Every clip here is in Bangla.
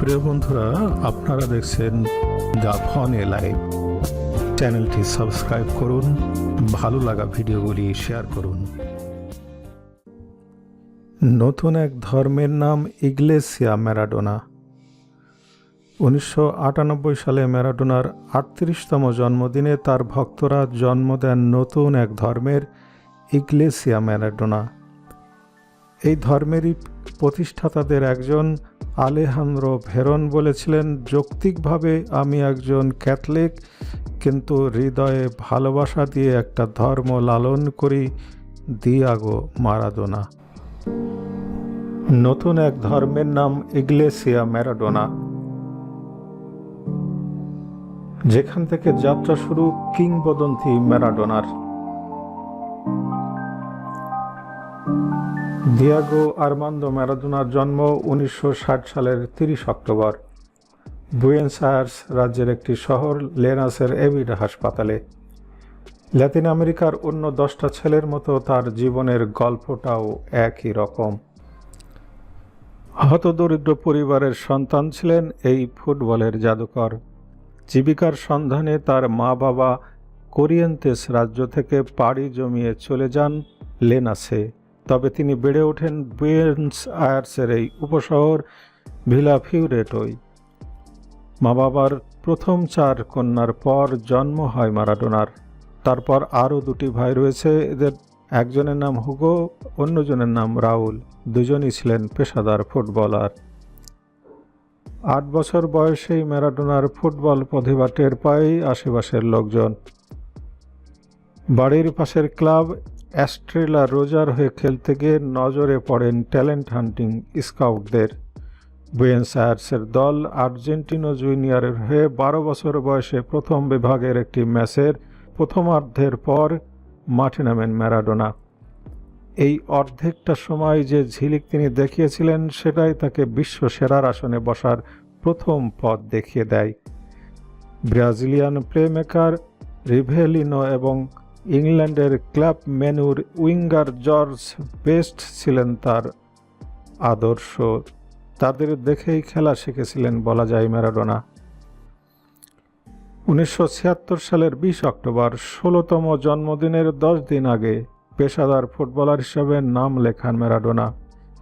প্রিয় বন্ধুরা, আপনারা দেখছেন দ্য ফন এ লাইভ চ্যানেলটি সাবস্ক্রাইব করুন, ভালো লাগা ভিডিওগুলি শেয়ার করুন। নতুন এক ধর্মের নাম ইগলেসিয়া ম্যারাডোনা। উনিশশো আটানব্বই সালে ম্যারাডোনার আটত্রিশতম জন্মদিনে তার ভক্তরা জন্ম দেন নতুন এক ধর্মের ইগলেসিয়া ম্যারাডোনা। এই ধর্মেরই প্রতিষ্ঠাতাদের একজন আলেহান্দ্রো ভেরন বলেছিলেন, যৌক্তিকভাবে আমি একজন ক্যাথলিক, কিন্তু হৃদয়ে ভালোবাসা দিয়ে একটা ধর্ম লালন করি, দিয়াগো মারাদোনা। নতুন এক ধর্মের নাম ইগলেসিয়া ম্যারাডোনা। যেখান থেকে যাত্রা শুরু কিংবদন্তি ম্যারাডোনার। দিয়াগো আরমান্দো ম্যারাডোনার জন্ম উনিশশো ষাট সালের তিরিশ অক্টোবর, বুয়েন্স আয়ার্স রাজ্যের একটি শহর লেনাসের এভিড হাসপাতালে। ল্যাতিন আমেরিকার অন্য দশটা ছেলের মতো তার জীবনের গল্পটাও একই রকম। হতদরিদ্র পরিবারের সন্তান ছিলেন এই ফুটবলের জাদুকর। জীবিকার সন্ধানে তার মা বাবা কোরিয়েন্তেস রাজ্য থেকে পাড়ি জমিয়ে চলে যান লেনাসে। তবে তিনি বেড়ে ওঠেন বুয়েন্স আয়ার্সের এই উপশহর ভিলা ফিউরেটোই মা বাবার প্রথম চার কন্যার পর জন্ম হয় মারাডোনার। তারপর আরও দুটি ভাই রয়েছে, এদের একজনের নাম হুগো, অন্যজনের নাম রাউল। দুজনই ছিলেন পেশাদার ফুটবলার। আট বছর বয়সেই ম্যারাডোনার ফুটবল প্রতিভা টের পায় আশেপাশের লোকজন। বাড়ির পাশের ক্লাব অ্যাস্ট্রেলা রোজার হয়ে খেলতে গিয়ে নজরে পড়েন ট্যালেন্ট হান্টিং স্কাউটদের। বুয়েন্স আয়ার্সের দল আর্জেন্টিনো জুনিয়রের হয়ে বারো বছর বয়সে প্রথম বিভাগের একটি ম্যাচের প্রথমার্ধের পর মাঠে নামেন ম্যারাডোনা। এই অর্ধেকটা সময় যে ঝিলিক তিনি দেখিয়েছিলেন, সেটাই তাকে বিশ্ব সেরার আসনে বসার প্রথম পথ দেখিয়ে দেয়। ব্রাজিলিয়ান প্লেমেকার রিভেলিনো এবং ইংল্যান্ডের ক্লাব মেনুর উইঙ্গার জর্জ বেস্ট ছিলেন তার আদর্শ। তাদের দেখেই খেলা শিখেছিলেন, বলা যায় ম্যারাডোনা। উনিশশো ছিয়াত্তর সালের বিশ অক্টোবর, ষোলোতম জন্মদিনের দশ দিন আগে পেশাদার ফুটবলার হিসেবে নাম লেখান ম্যারাডোনা।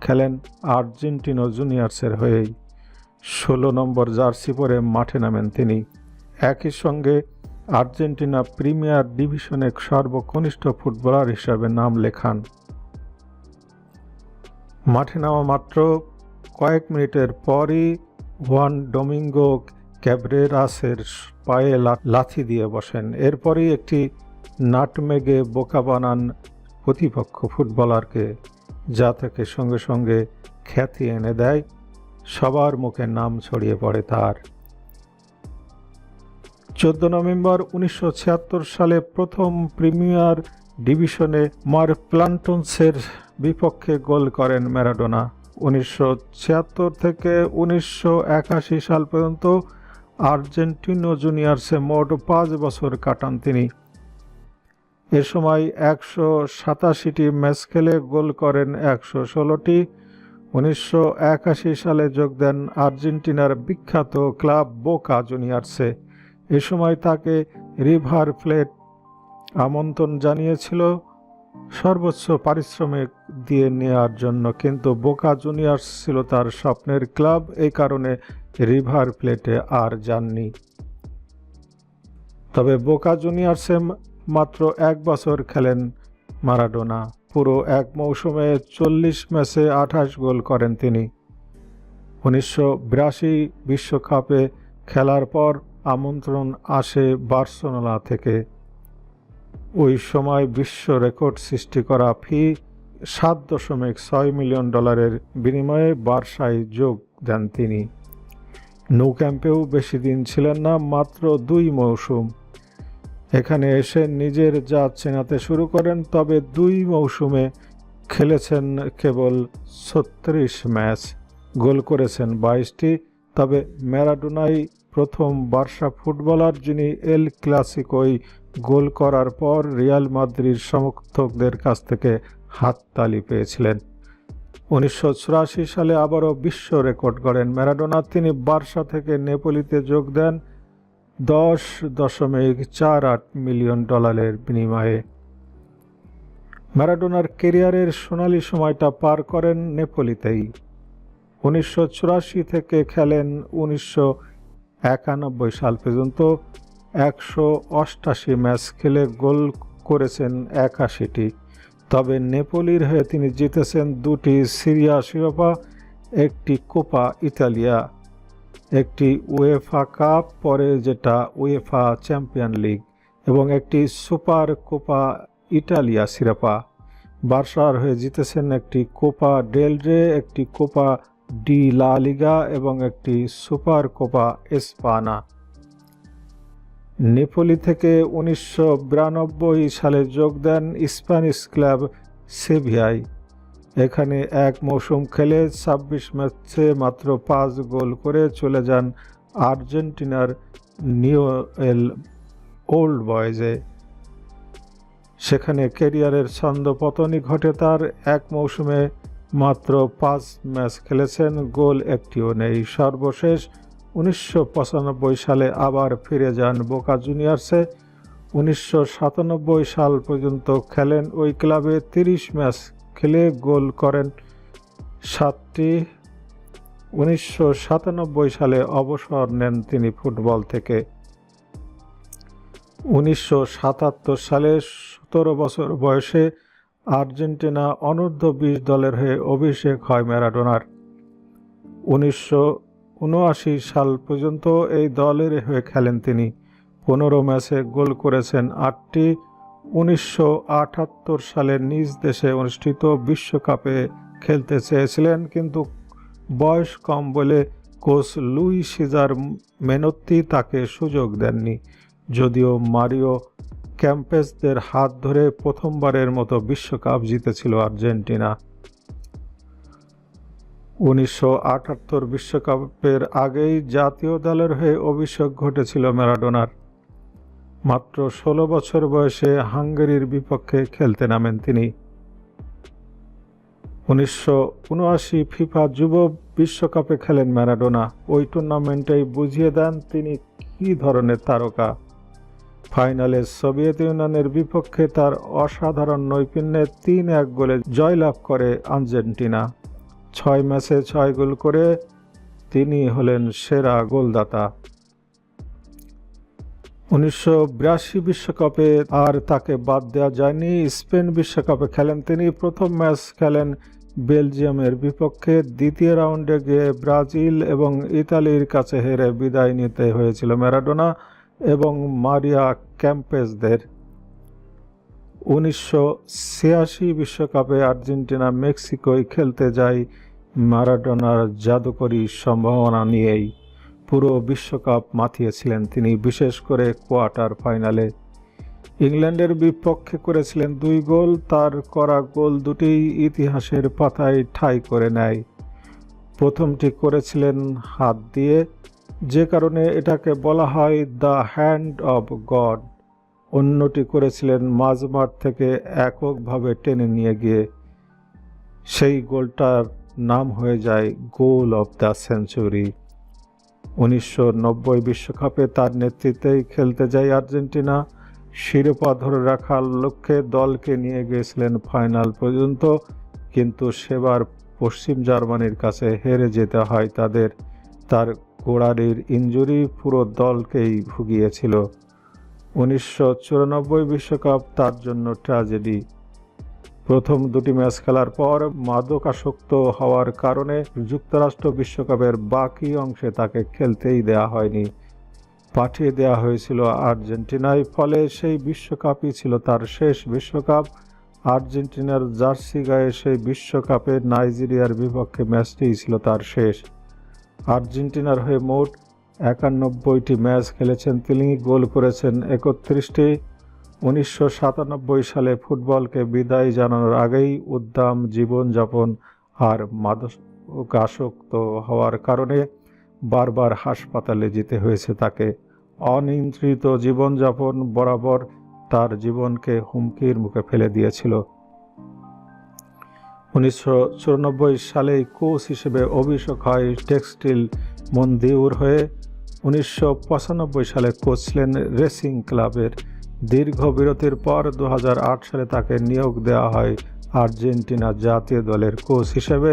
খেলেন আর্জেন্টিনো জুনিয়র্সের হয়েই। ষোলো নম্বর জার্সি পরে মাঠে নামেন তিনি। একই সঙ্গে আর্জেন্টিনা প্রিমিয়ার ডিভিশনে সর্বকনিষ্ঠ ফুটবলার হিসাবে নাম লেখান। মাঠে নামা মাত্র কয়েক মিনিটের পরই ওয়ান ডোমিঙ্গো ক্যাবরেরাসের পায়ে লাথি দিয়ে বসেন। এরপরই একটি নাটমেগে বোকা বানান প্রতিপক্ষ ফুটবলারকে, যা থেকে সঙ্গে সঙ্গে খ্যাতি এনে দেয়। সবার মুখে নাম ছড়িয়ে পড়ে তার। চোদ্দ নভেম্বর উনিশশো ছিয়াত্তর সালে প্রথম প্রিমিয়ার ডিভিশনে মার প্লান্টনসের বিপক্ষে গোল করেন ম্যারাডোনা। উনিশশো ছিয়াত্তর থেকে উনিশশো একাশি সাল পর্যন্ত আর্জেন্টিনো জুনিয়র্সে মোট পাঁচ বছর কাটান তিনি। এ সময় একশো সাতাশিটি ম্যাচ খেলে গোল করেন একশো ষোলোটি। উনিশশো একাশি সালে যোগ দেন আর্জেন্টিনার বিখ্যাত ক্লাব বোকা জুনিয়র্সে। এ সময় তাকে রিভার প্লেট আমন্ত্রণ জানিয়েছিল। সর্বোচ্চ পারিশ্রমিক দিয়ে নেওয়ার জন্য, কিন্তু বোকা জুনিয়র্স ছিল তার স্বপ্নের ক্লাব। এই কারণে রিভার প্লেটে আর যাননি। তবে বোকা জুনিয়র্সে মাত্র এক বছর খেলেন মারাডোনা। পুরো এক মৌসুমে চল্লিশ ম্যাচে আঠাশ গোল করেন তিনি। উনিশশো বিশ্বকাপে খেলার পর আমন্ত্রণ আসে বার্সেলোনা থেকে। ওই সময় বিশ্ব রেকর্ড সৃষ্টি করা ফি সাত দশমিক ছয় মিলিয়ন ডলারের বিনিময়ে বার্সায় যোগ দেন তিনি। নৌ ক্যাম্পেও বেশি দিন ছিলেন না, মাত্র দুই মৌসুম। এখানে এসে নিজের জাত চেনাতে শুরু করেন, তবে দুই মৌসুমে খেলেছেন কেবল ছত্রিশ ম্যাচ। গোল করেছেন বাইশটি, তবে ম্যারাডোনাই প্রথম বার্সা ফুটবলার যিনি এল ক্লাসিকোই গোল করার পর রিয়াল মাদ্রির সমর্থকদের কাছ থেকে হাততালি পেয়েছিলেন। উনিশশো চুরাশি সালে আবারও বিশ্ব রেকর্ড গড়েন ম্যারাডোনা। তিনি বার্সা থেকে নেপোলিতে যোগ দেন দশ দশমিক চার আট মিলিয়ন ডলারের বিনিময়ে। ম্যারাডোনার কেরিয়ারের সোনালি সময়টা পার করেন নেপোলিতেই। উনিশশো চুরাশি থেকে খেলেন উনিশশো একানব্বই সাল পর্যন্ত একশো অষ্টাশি ম্যাচ খেলে গোল করেছেন একাশিটি। তবে নেপোলির হয়ে তিনি জিতেছেন দুটি সিরিয়া শিরোপা, একটি কোপা ইতালিয়া। একটি উয়েফা কাপ, পরে যেটা উয়েফা চ্যাম্পিয়ন লিগ, এবং একটি সুপার কোপা ইটালিয়া শিরোপা। বার্সার হয়ে জিতেছেন একটি কোপা ডেল রে, একটি কোপা ডি লা লিগা এবং একটি সুপার কোপা এসপানা। নেপোলি থেকে উনিশশো বিরানব্বই সালে যোগ দেন স্প্যানিশ ক্লাব সেভিয়ায়। এখানে এক মৌসুম খেলে ছাব্বিশ ম্যাচে মাত্র পাঁচ গোল করে চলে যান আর্জেন্টিনার নিউএল ওল্ড বয়েজে। সেখানে ক্যারিয়ারের ছন্দপতনই ঘটে তার এক মৌসুমে মাত্র পাঁচ ম্যাচ খেলেছেন, গোল একটিও নেই। সর্বশেষ উনিশশো পঁচানব্বই সালে আবার ফিরে যান বোকা জুনিয়র্সে। উনিশশো সাল পর্যন্ত খেলেন ওই ক্লাবে তিরিশ ম্যাচ খেলে গোল করেন সাতটি। উনিশশো সাতানব্বই সালে অবসর নেন তিনি ফুটবল থেকে। উনিশশো সাতাত্তর সালে সতেরো বছর বয়সে আর্জেন্টিনা অনূর্ধ্ব বিশ দলের হয়ে অভিষেক হয় ম্যারাডোনার। উনিশশো উনআশি সাল পর্যন্ত এই দলের হয়ে খেলেন তিনি। পনেরো ম্যাচে গোল করেছেন আটটি। উনিশশো সালে নিজ দেশে অনুষ্ঠিত বিশ্বকাপে খেলতে চেয়েছিলেন, কিন্তু বয়স কম বলে কোচ লুই সিজার মেনত্তি তাকে সুযোগ দেননি। যদিও মারিও ক্যাম্পেসদের হাত ধরে প্রথমবারের মতো বিশ্বকাপ জিতেছিল আর্জেন্টিনা। উনিশশো বিশ্বকাপের আগেই জাতীয় দলের হয়ে অভিষেক ঘটেছিল ম্যারাডোনার। মাত্র ষোলো বছর বয়সে হাঙ্গেরির বিপক্ষে খেলতে নামেন তিনি। উনিশশো উনআশি ফিফা যুব বিশ্বকাপে খেলেন ম্যারাডোনা। ওই টুর্নামেন্টেই বুঝিয়ে দেন তিনি কী ধরনের তারকা। ফাইনালে সোভিয়েত ইউনিয়নের বিপক্ষে তার অসাধারণ নৈপুণ্যে তিন এক গোলে জয়লাভ করে আর্জেন্টিনা। ছয় ম্যাচে ছয় গোল করে তিনি হলেন সেরা গোলদাতা। উনিশশো বিশ্বকাপে আর তাকে বাদ দেওয়া যায়নি। স্পেন বিশ্বকাপে খেলেন তিনি। প্রথম ম্যাচ খেলেন বেলজিয়ামের বিপক্ষে। দ্বিতীয় রাউন্ডে গিয়ে ব্রাজিল এবং ইতালির কাছে হেরে বিদায় নিতে হয়েছিল ম্যারাডোনা। এবং মারিয়া ক্যাম্পেসদের উনিশশো ছিয়াশি বিশ্বকাপে আর্জেন্টিনা মেক্সিকোয় খেলতে যায় ম্যারাডোনার জাদুকরী সম্ভাবনা নিয়েই। পুরো বিশ্বকাপ মাতিয়েছিলেন তিনি, বিশেষ করে কোয়ার্টার ফাইনালে। ইংল্যান্ডের বিপক্ষে করেছিলেন দুই গোল, তার করা গোল দুটি ইতিহাসের পাতায় ঠাঁই করে নেয়। প্রথমটি করেছিলেন হাত দিয়ে যে কারণে এটাকে বলা হয় দ্য হ্যান্ড অব গড অন্যটি করেছিলেন মাঝমাঠ থেকে এককভাবে টেনে নিয়ে গিয়ে। সেই গোলটার নাম হয়ে যায় গোল অফ দ্য সেঞ্চুরি উনিশশো বিশ্বকাপে তার নেতৃত্বেই খেলতে যায় আর্জেন্টিনা। শিরোপা ধরে রাখার লক্ষ্যে দলকে নিয়ে গিয়েছিলেন ফাইনাল পর্যন্ত, কিন্তু সেবার পশ্চিম জার্মানির কাছে হেরে যেতে হয় তাদের। তার গোড়ারির ইঞ্জুরি পুরো দলকেই ভুগিয়েছিল। উনিশশো চুরানব্বই বিশ্বকাপ তার জন্য ট্র্যাজেডি। প্রথম দুটি ম্যাচ খেলার পর মাদকাসক্ত হওয়ার কারণে যুক্তরাষ্ট্র বিশ্বকাপের বাকি অংশে তাকে খেলতেই দেয়া হয়নি। পাঠিয়ে দেওয়া হয়েছিল আর্জেন্টিনায়, ফলে সেই বিশ্বকাপই ছিল তার শেষ বিশ্বকাপ। আর্জেন্টিনার জার্সি গায়ে সেই বিশ্বকাপে নাইজেরিয়ার বিপক্ষে ম্যাচটিই ছিল তার শেষ। আর্জেন্টিনার হয়ে মোট একানব্বইটি ম্যাচ খেলেছেন। তিনি গোল করেছেন একত্রিশটি। উনিশশো সাতানব্বই সালে ফুটবলকে বিদায় জানানোর আগেই উদ্দাম জীবনযাপন আর মাদকাসক্ত হওয়ার কারণে বারবার হাসপাতালে যেতে হয়েছে তাকে। অনিয়ন্ত্রিত জীবনযাপন বরাবর তার জীবনকে হুমকির মুখে ফেলে দিয়েছিল। উনিশশো চুরানব্বই সালে কোচ হিসেবে অভিষেক হয় টেক্সটাইল মন্দিউর হয়ে। উনিশশো পঁচানব্বই সালে কোচ ছিলেন রেসিং ক্লাবের। দীর্ঘ বিরতির পর দু হাজার আট সালে তাকে নিয়োগ দেওয়া হয় আর্জেন্টিনা জাতীয় দলের কোচ হিসেবে।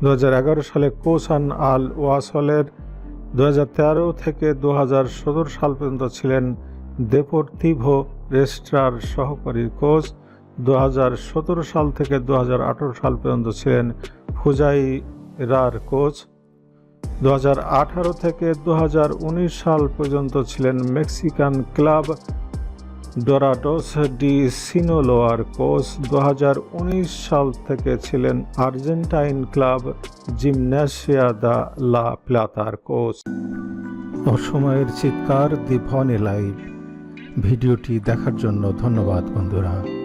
দু হাজার এগারো সালে কোসান আল ওয়াসলের। দু হাজার তেরো থেকে দু হাজার সতেরো সাল পর্যন্ত ছিলেন দেপোর্তিভো রেস্ট্রার সহকারী কোচ। দু হাজার সতেরো সাল থেকে দু হাজার আঠেরো সাল পর্যন্ত ছিলেন ফুজাইরার কোচ। দু হাজার আঠারো থেকে দু হাজার উনিশ সাল পর্যন্ত ছিলেন মেক্সিকান ক্লাব ডোরাডোস ডি সিনোলোয়ার কোচ। দু হাজার উনিশ সাল থেকে ছিলেন আর্জেন্টাইন ক্লাব জিমন্যাসিয়া দা লা প্লাতার কোচ। অসময়ের চিৎকার দি ভনে লাইভ। ভিডিওটি দেখার জন্য ধন্যবাদ, বন্ধুরা।